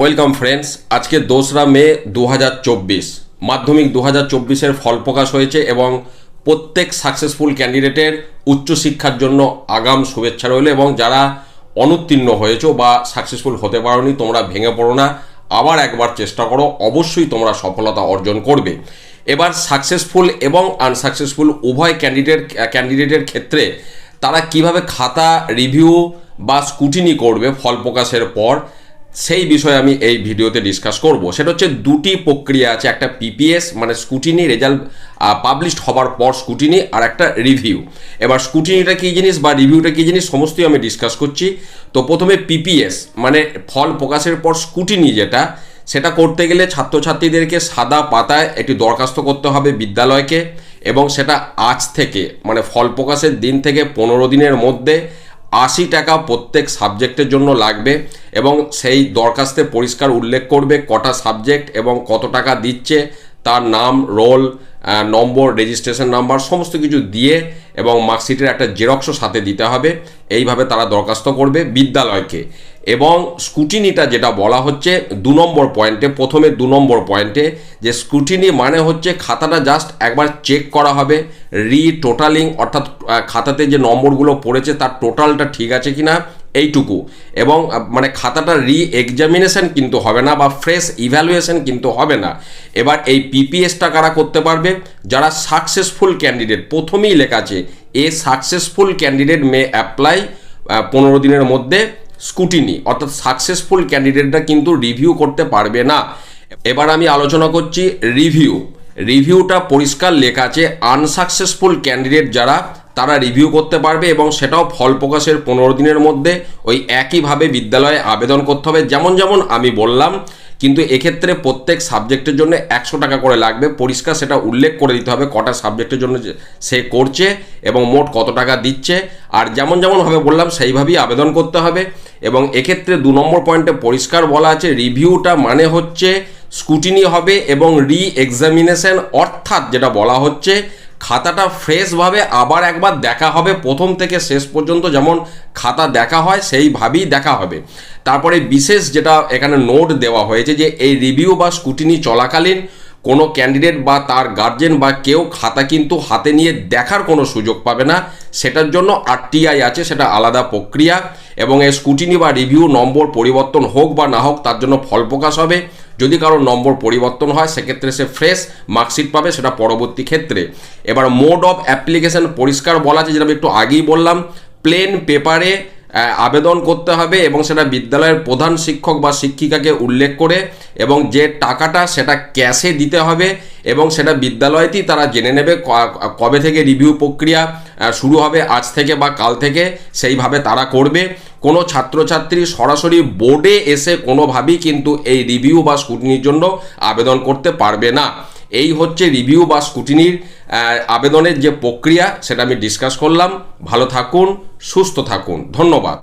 Welcome friends আজকে দোসরা মে দু হাজার চব্বিশ। মাধ্যমিক দু হাজার চব্বিশের ফল প্রকাশ হয়েছে এবং প্রত্যেক সাকসেসফুল ক্যান্ডিডেটের উচ্চশিক্ষার জন্য আগাম শুভেচ্ছা রইল এবং যারা অনুত্তীর্ণ হয়েছো বা সাকসেসফুল হতে পারোনি, তোমরা ভেঙে পড়ো না। আবার একবার চেষ্টা করো, অবশ্যই তোমরা সফলতা অর্জন করবে। এবার সাকসেসফুল এবং আনসাকসেসফুল উভয় ক্যান্ডিডেট ক্যান্ডিডেটের ক্ষেত্রে তারা কীভাবে খাতা রিভিউ বা স্কুটিনি করবে ফল প্রকাশের পর সেই বিষয়ে আমি এই ভিডিওতে ডিসকাস করব। সেটা হচ্ছে দুটি প্রক্রিয়া আছে, একটা পিপিএস মানে স্কুটিনি রেজাল্ট পাবলিশড হবার পর স্কুটিনি আর একটা রিভিউ এবার স্কুটিনিটা কী জিনিস বা রিভিউটা কী জিনিস সমস্তই আমি ডিসকাস করছি। তো প্রথমে পিপিএস মানে ফল প্রকাশের পর স্কুটিনি যেটা, সেটা করতে গেলে ছাত্রছাত্রীদেরকে সাদা পাতায় একটি দরখাস্ত করতে হবে বিদ্যালয়কে, এবং সেটা আজ থেকে মানে ফল প্রকাশের দিন থেকে পনেরো দিনের মধ্যে আশি টাকা প্রত্যেক সাবজেক্টের জন্য লাগবে এবং সেই দরখাস্তে পরিষ্কার উল্লেখ করবে কটা সাবজেক্ট এবং কত টাকা দিচ্ছে, তার নাম রোল নম্বর রেজিস্ট্রেশন নাম্বার সমস্ত কিছু দিয়ে এবং মার্কশিটের একটা জেরক্সও সাথে দিতে হবে। এইভাবে তারা দরখাস্ত করবে বিদ্যালয়কে। এবং স্কুটিনিটা যেটা বলা হচ্ছে, দু নম্বর পয়েন্টে প্রথমে দু নম্বর পয়েন্টে যে স্কুটিনি মানে হচ্ছে খাতাটা জাস্ট একবার চেক করা হবে রি টোটালিং অর্থাৎ খাতাতে যে নম্বরগুলো পড়েছে তার টোটালটা ঠিক আছে কিনা এইটুকু। এবং মানে খাতাটা রি এক্সামিনেশন কিন্তু হবে না বা ফ্রেশ ইভ্যালুয়েশন কিন্তু হবে না। এবার এই পিপিএসটা কারা করতে পারবে? যারা সাকসেসফুল ক্যান্ডিডেট প্রথমেই লেখা আছে, a successful candidate may apply পনেরো দিনের মধ্যে স্কুটিনি অর্থাৎ সাকসেসফুল ক্যান্ডিডেটরা কিন্তু রিভিউ করতে পারবে না। এবার আমি আলোচনা করছি রিভিউ রিভিউটা পরিষ্কার লেখা আছে আনসাকসেসফুল ক্যান্ডিডেট যারা তারা রিভিউ করতে পারবে এবং সেটাও ফল প্রকাশের পনেরো দিনের মধ্যে ওই একইভাবে বিদ্যালয়ে আবেদন করতে হবে। যেমন যেমন আমি বললাম, কিন্তু এক্ষেত্রে প্রত্যেক সাবজেক্টের জন্য একশো টাকা করে লাগবে। পরিষ্কার সেটা উল্লেখ করে দিতে হবে কটা সাবজেক্টের জন্য সে করছে এবং মোট কত টাকা দিচ্ছে। আর যেমন যেমন হবে বললাম, সেইভাবেই আবেদন করতে হবে। এবং এক্ষেত্রে দু নম্বর পয়েন্টে পরিষ্কার বলা আছে রিভিউটা মানে হচ্ছে স্কুটিনি হবে এবং রি এক্সামিনেশন অর্থাৎ যেটা বলা হচ্ছে খাতাটা ফ্রেশভাবে আবার একবার দেখা হবে, প্রথম থেকে শেষ পর্যন্ত যেমন খাতা দেখা হয়, সেইভাবেই দেখা হবে। তারপরে বিশেষ যেটা এখানে নোট দেওয়া হয়েছে যে, এই রিভিউ বা স্কুটিনি চলাকালীন কোনো ক্যান্ডিডেট বা তার গার্জেন বা কেউ খাতা কিন্তু হাতে নিয়ে দেখার কোনো সুযোগ পাবে না। সেটার জন্য আরটিআই আছে, সেটা আলাদা প্রক্রিয়া এবং এই স্কুটিনি বা রিভিউ নম্বর পরিবর্তন হোক বা না হোক, তার জন্য ফল প্রকাশ হবে। যদি কারও নম্বর পরিবর্তন হয়, সেক্ষেত্রে সে ফ্রেশ মার্কশিট পাবে, সেটা পরবর্তী ক্ষেত্রে। এবার মোড অফ অ্যাপ্লিকেশন পরিষ্কার বলা আছে, যেটা আমি একটু আগেই বললাম। প্লেন পেপারে আবেদন করতে হবে এবং সেটা বিদ্যালয়ের প্রধান শিক্ষক বা শিক্ষিকাকে উল্লেখ করে এবং যে টাকাটা সেটা ক্যাশে দিতে হবে এবং সেটা বিদ্যালয়তেই তারা জেনে নেবে কবে থেকে রিভিউ প্রক্রিয়া শুরু হবে, আজ থেকে বা কাল থেকে সেইভাবে তারা করবে। কোনো ছাত্রছাত্রী সরাসরি বোর্ডে এসে কোনোভাবেই কিন্তু এই রিভিউ বা স্কুটিনির জন্য আবেদন করতে পারবে না। এই হচ্ছে রিভিউ বা স্কুটিনির আবেদনের যে প্রক্রিয়া, সেটা আমি ডিসকাস করলাম। ভালো থাকুন, সুস্থ থাকুন। ধন্যবাদ।